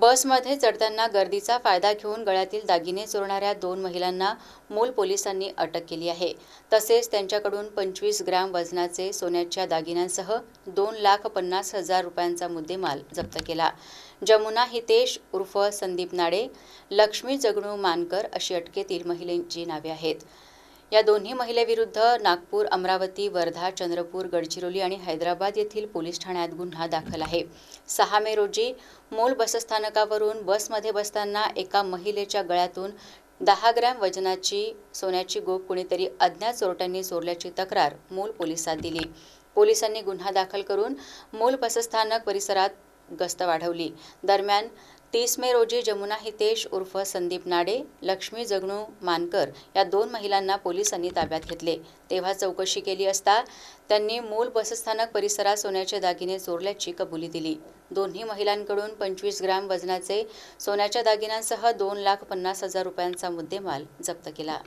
बसमध्ये चढताना गर्दीचा फायदा घेऊन गळ्यातील दागिने चोरणाऱ्या दोन महिलांना मूल पोलिसांनी अटक केली आहे. तसेच त्यांच्याकडून पंचवीस ग्रॅम वजनाचे सोन्याच्या दागिन्यांसह दोन लाख पन्नास हजार रुपयांचा मुद्देमाल जप्त केला. जमुना हितेश उर्फ संदीप नाडे लक्ष्मी जगणू मानकर अशी अटकेतील महिलेची नावे आहेत. या दोन्ही महिलेविरुद्ध नागपूर अमरावती वर्धा चंद्रपूर गडचिरोली आणि हैदराबाद येथील पोलीस ठाण्यात गुन्हा दाखल आहे. सहा मे रोजी मूल बसस्थानकावरून बसमध्ये बसताना एका महिलेच्या गळ्यातून दहा ग्रॅम वजनाची सोन्याची गोप कुणीतरी अज्ञात चोरट्यांनी चोरल्याची तक्रार मूल पोलिसात दिली. पोलिसांनी गुन्हा दाखल करून मूल बसस्थानक परिसरात गस्त वाढवली. दरम्यान तीस मे रोजी जमुना हितेश उर्फ संदीप नाडे लक्ष्मी जगणू मानकर या दोन महिलांना पोलिसांनी ताब्यात घेतले. तेव्हा चौकशी केली असता त्यांनी मूल बसस्थानक परिसरात सोन्याचे दागिने चोरल्याची कबुली दिली. दोन्ही महिलांकडून पंचवीस ग्रॅम वजनाचे सोन्याच्या दागिन्यांसह दोन लाख पन्नास हजार रुपयांचा मुद्देमाल जप्त केला.